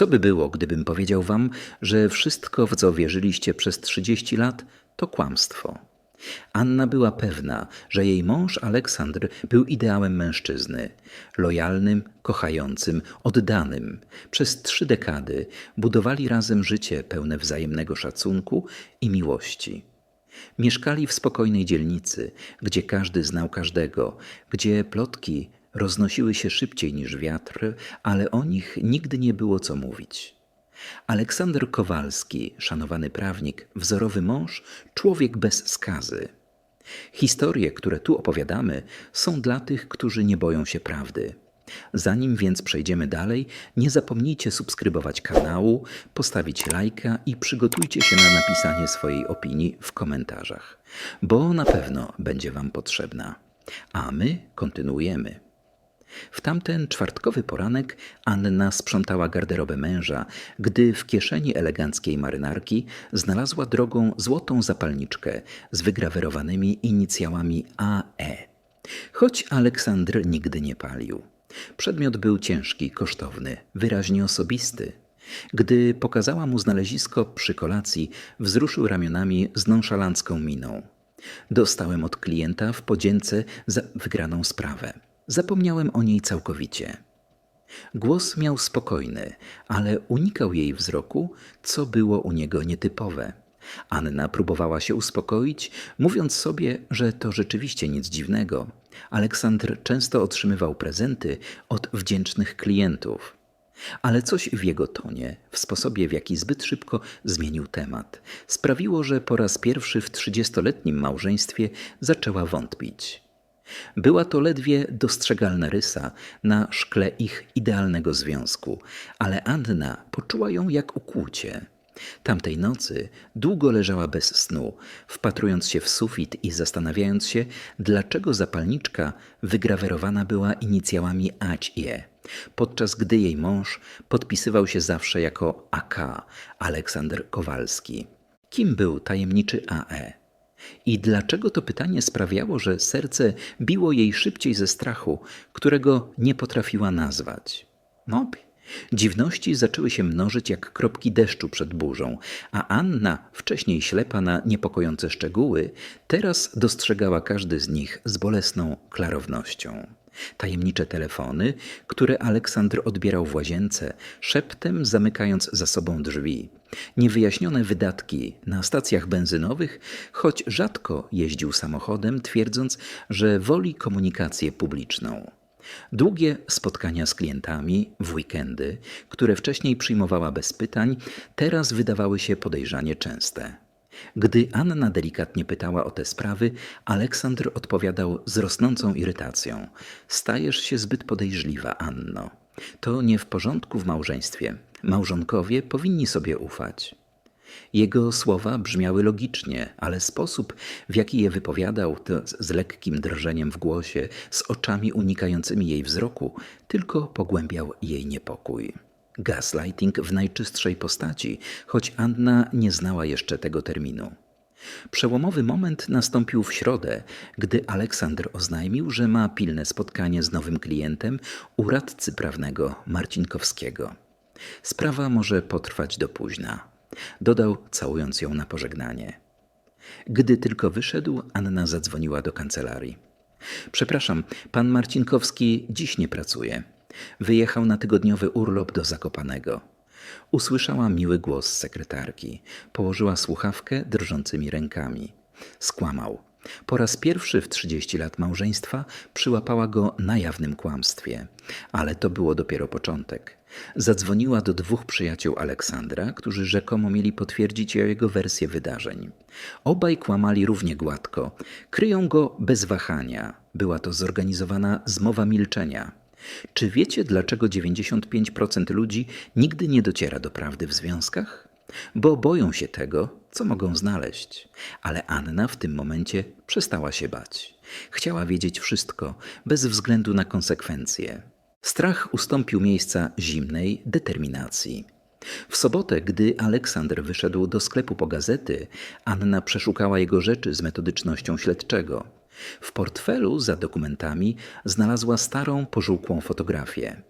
Co by było, gdybym powiedział wam, że wszystko, w co wierzyliście przez 30 lat, to kłamstwo? Anna była pewna, że jej mąż Aleksandr był ideałem mężczyzny, lojalnym, kochającym, oddanym. Przez trzy dekady budowali razem życie pełne wzajemnego szacunku i miłości. Mieszkali w spokojnej dzielnicy, gdzie każdy znał każdego, gdzie plotki roznosiły się szybciej niż wiatr, ale o nich nigdy nie było co mówić. Aleksander Kowalski, szanowany prawnik, wzorowy mąż, człowiek bez skazy. Historie, które tu opowiadamy, są dla tych, którzy nie boją się prawdy. Zanim więc przejdziemy dalej, nie zapomnijcie subskrybować kanału, postawić lajka i przygotujcie się na napisanie swojej opinii w komentarzach, bo na pewno będzie Wam potrzebna. A my kontynuujemy. W tamten czwartkowy poranek Anna sprzątała garderobę męża, gdy w kieszeni eleganckiej marynarki znalazła drogą złotą zapalniczkę z wygrawerowanymi inicjałami AE. Choć Aleksandr nigdy nie palił. Przedmiot był ciężki, kosztowny, wyraźnie osobisty. Gdy pokazała mu znalezisko przy kolacji, wzruszył ramionami z nonszalancką miną. Dostałem od klienta w podzięce za wygraną sprawę. Zapomniałem o niej całkowicie. Głos miał spokojny, ale unikał jej wzroku, co było u niego nietypowe. Anna próbowała się uspokoić, mówiąc sobie, że to rzeczywiście nic dziwnego. Aleksandr często otrzymywał prezenty od wdzięcznych klientów. Ale coś w jego tonie, w sposobie, w jaki zbyt szybko zmienił temat, sprawiło, że po raz pierwszy w trzydziestoletnim małżeństwie zaczęła wątpić. Była to ledwie dostrzegalna rysa na szkle ich idealnego związku, ale Anna poczuła ją jak ukłucie. Tamtej nocy długo leżała bez snu, wpatrując się w sufit i zastanawiając się, dlaczego zapalniczka wygrawerowana była inicjałami ACIE, podczas gdy jej mąż podpisywał się zawsze jako AK Aleksander Kowalski. Kim był tajemniczy AE? I dlaczego to pytanie sprawiało, że serce biło jej szybciej ze strachu, którego nie potrafiła nazwać? No, Dziwności zaczęły się mnożyć jak kropki deszczu przed burzą, a Anna, wcześniej ślepa na niepokojące szczegóły, teraz dostrzegała każdy z nich z bolesną klarownością. Tajemnicze telefony, które Aleksandr odbierał w łazience, szeptem zamykając za sobą drzwi. Niewyjaśnione wydatki na stacjach benzynowych, choć rzadko jeździł samochodem, twierdząc, że woli komunikację publiczną. Długie spotkania z klientami w weekendy, które wcześniej przyjmowała bez pytań, teraz wydawały się podejrzanie częste. Gdy Anna delikatnie pytała o te sprawy, Aleksandr odpowiadał z rosnącą irytacją: Stajesz się zbyt podejrzliwa, Anno. To nie w porządku w małżeństwie. Małżonkowie powinni sobie ufać. Jego słowa brzmiały logicznie, ale sposób, w jaki je wypowiadał, z lekkim drżeniem w głosie, z oczami unikającymi jej wzroku, tylko pogłębiał jej niepokój. Gaslighting w najczystszej postaci, choć Anna nie znała jeszcze tego terminu. Przełomowy moment nastąpił w środę, gdy Aleksander oznajmił, że ma pilne spotkanie z nowym klientem u radcy prawnego Marcinkowskiego. Sprawa może potrwać do późna dodał, całując ją na pożegnanie. Gdy tylko wyszedł, Anna zadzwoniła do kancelarii. Przepraszam, pan Marcinkowski dziś nie pracuje. Wyjechał na tygodniowy urlop do Zakopanego. Usłyszała miły głos sekretarki. Położyła słuchawkę drżącymi rękami. Skłamał. Po raz pierwszy w 30 lat małżeństwa przyłapała go na jawnym kłamstwie, ale to było dopiero początek. Zadzwoniła do dwóch przyjaciół Aleksandra, którzy rzekomo mieli potwierdzić jego wersję wydarzeń. Obaj kłamali równie gładko, kryją go bez wahania. Była to zorganizowana zmowa milczenia. Czy wiecie, dlaczego 95% ludzi nigdy nie dociera do prawdy w związkach? Bo boją się tego, co mogą znaleźć. Ale Anna w tym momencie przestała się bać. Chciała wiedzieć wszystko, bez względu na konsekwencje. Strach ustąpił miejsca zimnej determinacji. W sobotę, gdy Aleksander wyszedł do sklepu po gazety, Anna przeszukała jego rzeczy z metodycznością śledczego. W portfelu za dokumentami znalazła starą, pożółkłą fotografię.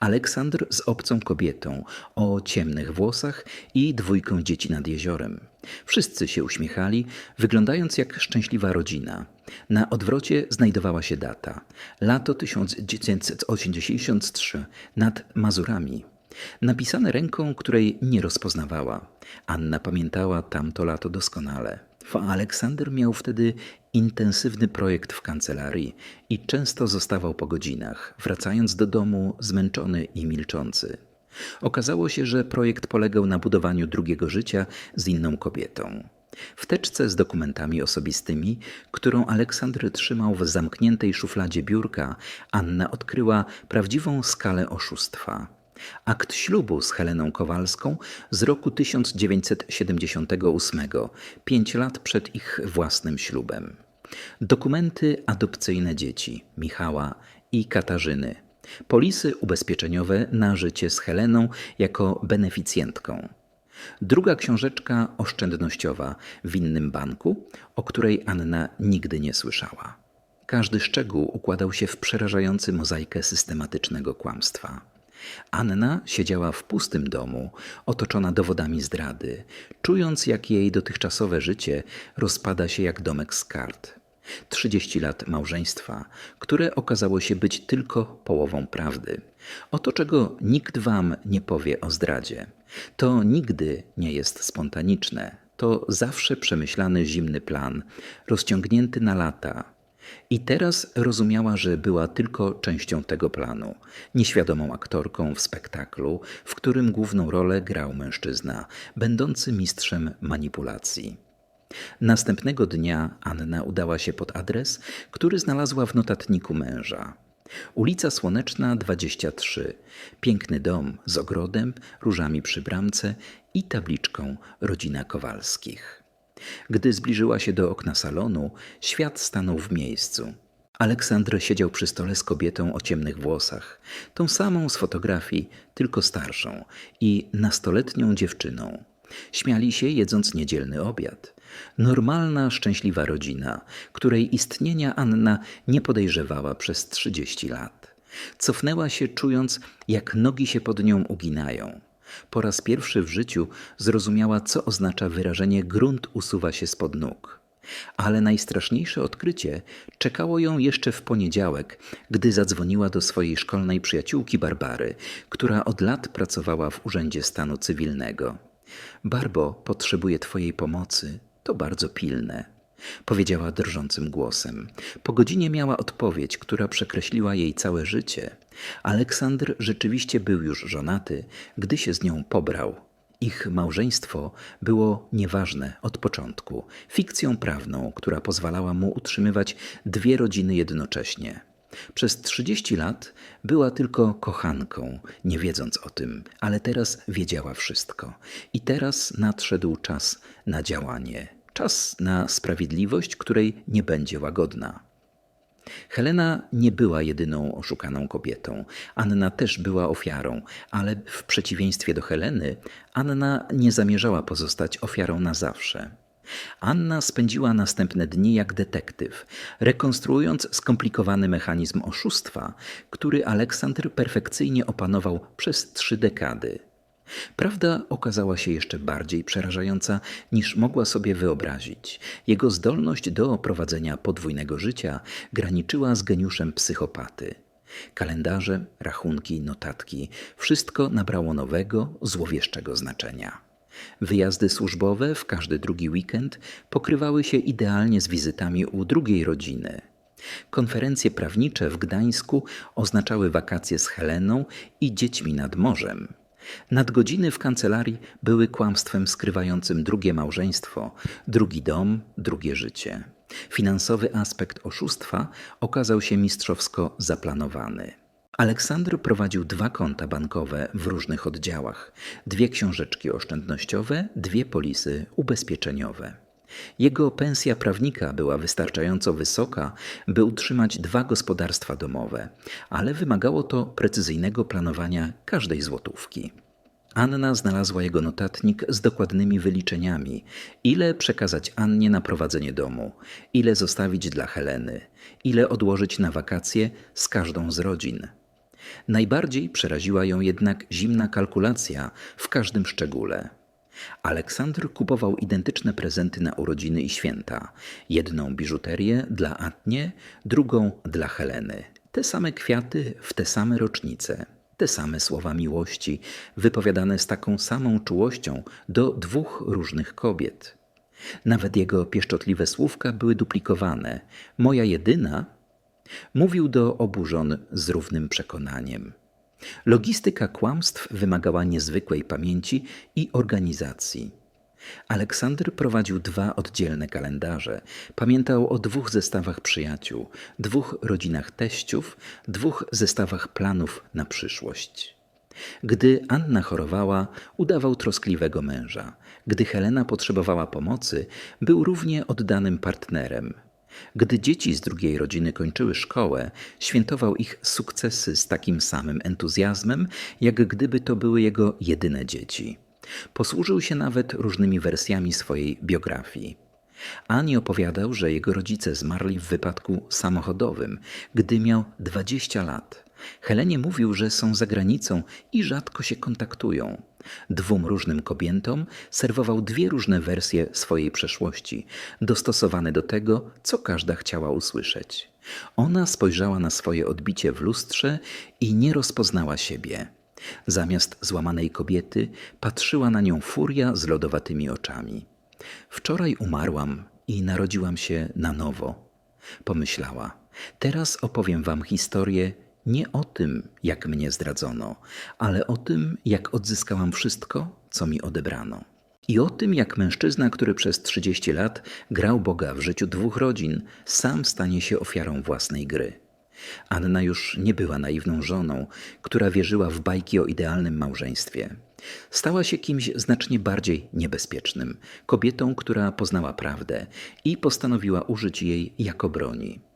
Aleksandr z obcą kobietą o ciemnych włosach i dwójką dzieci nad jeziorem. Wszyscy się uśmiechali, wyglądając jak szczęśliwa rodzina. Na odwrocie znajdowała się data lato 1983 nad Mazurami. Napisane ręką, której nie rozpoznawała. Anna pamiętała tamto lato doskonale. Aleksander miał wtedy intensywny projekt w kancelarii i często zostawał po godzinach, wracając do domu zmęczony i milczący. Okazało się, że projekt polegał na budowaniu drugiego życia z inną kobietą. W teczce z dokumentami osobistymi, którą Aleksander trzymał w zamkniętej szufladzie biurka, Anna odkryła prawdziwą skalę oszustwa. Akt ślubu z Heleną Kowalską z roku 1978, pięć lat przed ich własnym ślubem. Dokumenty adopcyjne dzieci Michała i Katarzyny. Polisy ubezpieczeniowe na życie z Heleną jako beneficjentką. Druga książeczka oszczędnościowa w innym banku, o której Anna nigdy nie słyszała. Każdy szczegół układał się w przerażający mozaikę systematycznego kłamstwa. Anna siedziała w pustym domu, otoczona dowodami zdrady, czując, jak jej dotychczasowe życie rozpada się jak domek z kart. Trzydzieści lat małżeństwa, które okazało się być tylko połową prawdy. Oto czego nikt wam nie powie o zdradzie. To nigdy nie jest spontaniczne. To zawsze przemyślany zimny plan, rozciągnięty na lata, i teraz rozumiała, że była tylko częścią tego planu, nieświadomą aktorką w spektaklu, w którym główną rolę grał mężczyzna, będący mistrzem manipulacji. Następnego dnia Anna udała się pod adres, który znalazła w notatniku męża. Ulica Słoneczna 23. Piękny dom z ogrodem, różami przy bramce i tabliczką Rodzina Kowalskich. Gdy zbliżyła się do okna salonu, świat stanął w miejscu. Aleksandr siedział przy stole z kobietą o ciemnych włosach, tą samą z fotografii, tylko starszą, i nastoletnią dziewczyną. Śmiali się, jedząc niedzielny obiad. Normalna, szczęśliwa rodzina, której istnienia Anna nie podejrzewała przez trzydzieści lat. Cofnęła się, czując, jak nogi się pod nią uginają. Po raz pierwszy w życiu zrozumiała, co oznacza wyrażenie grunt usuwa się spod nóg. Ale najstraszniejsze odkrycie czekało ją jeszcze w poniedziałek, gdy zadzwoniła do swojej szkolnej przyjaciółki Barbary, która od lat pracowała w Urzędzie Stanu Cywilnego. Barbo potrzebuje Twojej pomocy, to bardzo pilne powiedziała drżącym głosem. Po godzinie miała odpowiedź, która przekreśliła jej całe życie. Aleksandr rzeczywiście był już żonaty, gdy się z nią pobrał. Ich małżeństwo było nieważne od początku, fikcją prawną, która pozwalała mu utrzymywać dwie rodziny jednocześnie. Przez trzydzieści lat była tylko kochanką, nie wiedząc o tym, ale teraz wiedziała wszystko. I teraz nadszedł czas na działanie. Czas na sprawiedliwość, której nie będzie łagodna. Helena nie była jedyną oszukaną kobietą. Anna też była ofiarą, ale w przeciwieństwie do Heleny, Anna nie zamierzała pozostać ofiarą na zawsze. Anna spędziła następne dni jak detektyw, rekonstruując skomplikowany mechanizm oszustwa, który Aleksandr perfekcyjnie opanował przez trzy dekady. Prawda okazała się jeszcze bardziej przerażająca niż mogła sobie wyobrazić. Jego zdolność do prowadzenia podwójnego życia graniczyła z geniuszem psychopaty. Kalendarze, rachunki, notatki wszystko nabrało nowego, złowieszczego znaczenia. Wyjazdy służbowe w każdy drugi weekend pokrywały się idealnie z wizytami u drugiej rodziny. Konferencje prawnicze w Gdańsku oznaczały wakacje z Heleną i dziećmi nad morzem. Nadgodziny w kancelarii były kłamstwem skrywającym drugie małżeństwo, drugi dom, drugie życie. Finansowy aspekt oszustwa okazał się mistrzowsko zaplanowany. Aleksander prowadził dwa konta bankowe w różnych oddziałach, dwie książeczki oszczędnościowe, dwie polisy ubezpieczeniowe. Jego pensja prawnika była wystarczająco wysoka, by utrzymać dwa gospodarstwa domowe, ale wymagało to precyzyjnego planowania każdej złotówki. Anna znalazła jego notatnik z dokładnymi wyliczeniami, ile przekazać Annie na prowadzenie domu, ile zostawić dla Heleny, ile odłożyć na wakacje z każdą z rodzin. Najbardziej przeraziła ją jednak zimna kalkulacja w każdym szczególe. Aleksandr kupował identyczne prezenty na urodziny i święta. Jedną biżuterię dla Atnie, drugą dla Heleny. Te same kwiaty w te same rocznice. Te same słowa miłości, wypowiadane z taką samą czułością do dwóch różnych kobiet. Nawet jego pieszczotliwe słówka były duplikowane. Moja jedyna mówił do obu żon z równym przekonaniem. Logistyka kłamstw wymagała niezwykłej pamięci i organizacji. Aleksander prowadził dwa oddzielne kalendarze. Pamiętał o dwóch zestawach przyjaciół, dwóch rodzinach teściów, dwóch zestawach planów na przyszłość. Gdy Anna chorowała, udawał troskliwego męża. Gdy Helena potrzebowała pomocy, był równie oddanym partnerem. Gdy dzieci z drugiej rodziny kończyły szkołę, świętował ich sukcesy z takim samym entuzjazmem, jak gdyby to były jego jedyne dzieci. Posłużył się nawet różnymi wersjami swojej biografii. Ani opowiadał, że jego rodzice zmarli w wypadku samochodowym, gdy miał 20 lat. Helenie mówił, że są za granicą i rzadko się kontaktują. Dwóm różnym kobietom serwował dwie różne wersje swojej przeszłości, dostosowane do tego, co każda chciała usłyszeć. Ona spojrzała na swoje odbicie w lustrze i nie rozpoznała siebie. Zamiast złamanej kobiety patrzyła na nią furia z lodowatymi oczami. Wczoraj umarłam i narodziłam się na nowo. Pomyślała. Teraz opowiem wam historię nie o tym, jak mnie zdradzono, ale o tym, jak odzyskałam wszystko, co mi odebrano. I o tym, jak mężczyzna, który przez 30 lat grał Boga w życiu dwóch rodzin, sam stanie się ofiarą własnej gry. Anna już nie była naiwną żoną, która wierzyła w bajki o idealnym małżeństwie. Stała się kimś znacznie bardziej niebezpiecznym, kobietą, która poznała prawdę i postanowiła użyć jej jako broni.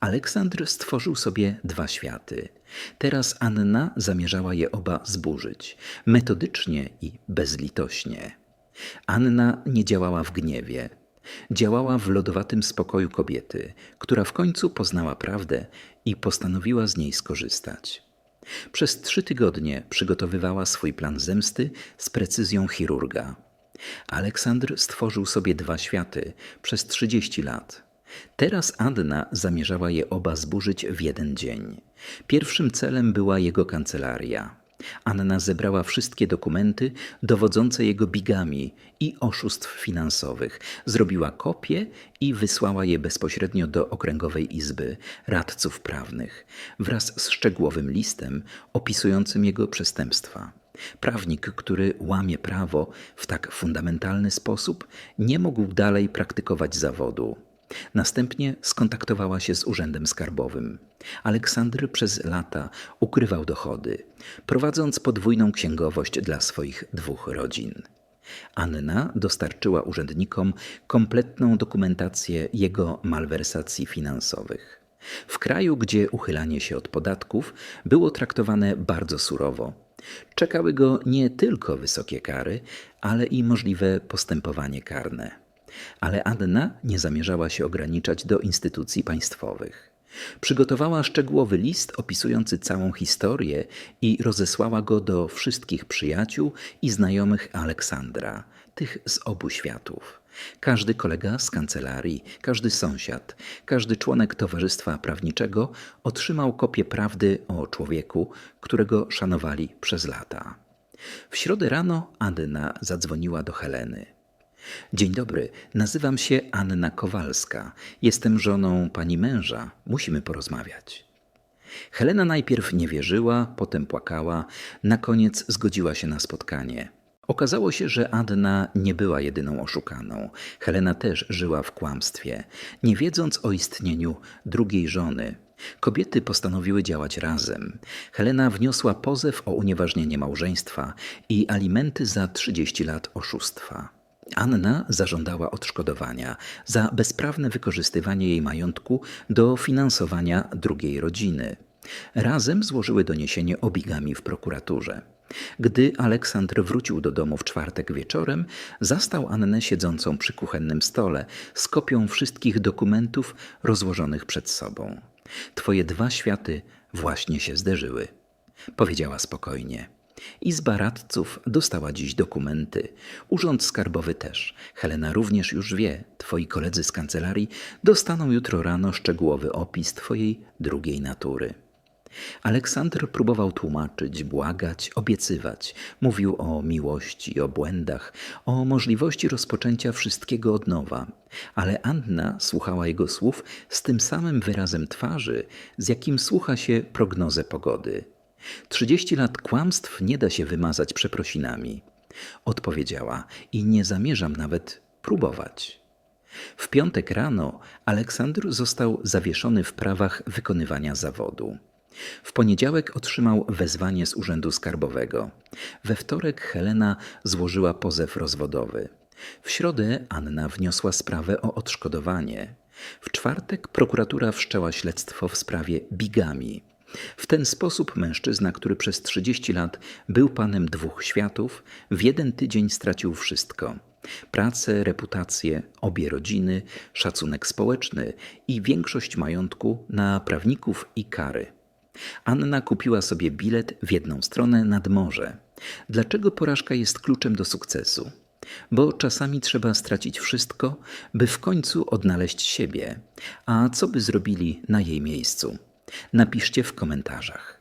Aleksandr stworzył sobie dwa światy. Teraz Anna zamierzała je oba zburzyć, metodycznie i bezlitośnie. Anna nie działała w gniewie. Działała w lodowatym spokoju kobiety, która w końcu poznała prawdę i postanowiła z niej skorzystać. Przez trzy tygodnie przygotowywała swój plan zemsty z precyzją chirurga. Aleksandr stworzył sobie dwa światy przez trzydzieści lat. Teraz Anna zamierzała je oba zburzyć w jeden dzień. Pierwszym celem była jego kancelaria. Anna zebrała wszystkie dokumenty dowodzące jego bigami i oszustw finansowych, zrobiła kopie i wysłała je bezpośrednio do Okręgowej Izby Radców Prawnych wraz z szczegółowym listem opisującym jego przestępstwa. Prawnik, który łamie prawo w tak fundamentalny sposób, nie mógł dalej praktykować zawodu. Następnie skontaktowała się z Urzędem Skarbowym. Aleksander przez lata ukrywał dochody, prowadząc podwójną księgowość dla swoich dwóch rodzin. Anna dostarczyła urzędnikom kompletną dokumentację jego malwersacji finansowych. W kraju, gdzie uchylanie się od podatków było traktowane bardzo surowo, czekały go nie tylko wysokie kary, ale i możliwe postępowanie karne. Ale Anna nie zamierzała się ograniczać do instytucji państwowych. Przygotowała szczegółowy list opisujący całą historię i rozesłała go do wszystkich przyjaciół i znajomych Aleksandra, tych z obu światów. Każdy kolega z kancelarii, każdy sąsiad, każdy członek towarzystwa prawniczego otrzymał kopię prawdy o człowieku, którego szanowali przez lata. W środę rano Anna zadzwoniła do Heleny. Dzień dobry, nazywam się Anna Kowalska. Jestem żoną pani męża. Musimy porozmawiać. Helena najpierw nie wierzyła, potem płakała, na koniec zgodziła się na spotkanie. Okazało się, że Anna nie była jedyną oszukaną. Helena też żyła w kłamstwie, nie wiedząc o istnieniu drugiej żony. Kobiety postanowiły działać razem. Helena wniosła pozew o unieważnienie małżeństwa i alimenty za 30 lat oszustwa. Anna zażądała odszkodowania za bezprawne wykorzystywanie jej majątku do finansowania drugiej rodziny. Razem złożyły doniesienie o bigami w prokuraturze. Gdy Aleksandr wrócił do domu w czwartek wieczorem, zastał Annę siedzącą przy kuchennym stole z kopią wszystkich dokumentów rozłożonych przed sobą. Twoje dwa światy właśnie się zderzyły, powiedziała spokojnie. Izba radców dostała dziś dokumenty. Urząd skarbowy też. Helena również już wie. Twoi koledzy z kancelarii dostaną jutro rano szczegółowy opis twojej drugiej natury. Aleksander próbował tłumaczyć, błagać, obiecywać. Mówił o miłości, o błędach, o możliwości rozpoczęcia wszystkiego od nowa. Ale Anna słuchała jego słów z tym samym wyrazem twarzy, z jakim słucha się prognozę pogody. Trzydzieści lat kłamstw nie da się wymazać przeprosinami. Odpowiedziała i nie zamierzam nawet próbować. W piątek rano Aleksandr został zawieszony w prawach wykonywania zawodu. W poniedziałek otrzymał wezwanie z Urzędu Skarbowego. We wtorek Helena złożyła pozew rozwodowy. W środę Anna wniosła sprawę o odszkodowanie. W czwartek prokuratura wszczęła śledztwo w sprawie bigami. W ten sposób mężczyzna, który przez 30 lat był panem dwóch światów, w jeden tydzień stracił wszystko: pracę, reputację, obie rodziny, szacunek społeczny i większość majątku na prawników i kary. Anna kupiła sobie bilet w jedną stronę nad morze. Dlaczego porażka jest kluczem do sukcesu? Bo czasami trzeba stracić wszystko, by w końcu odnaleźć siebie. A co by zrobili na jej miejscu? Napiszcie w komentarzach.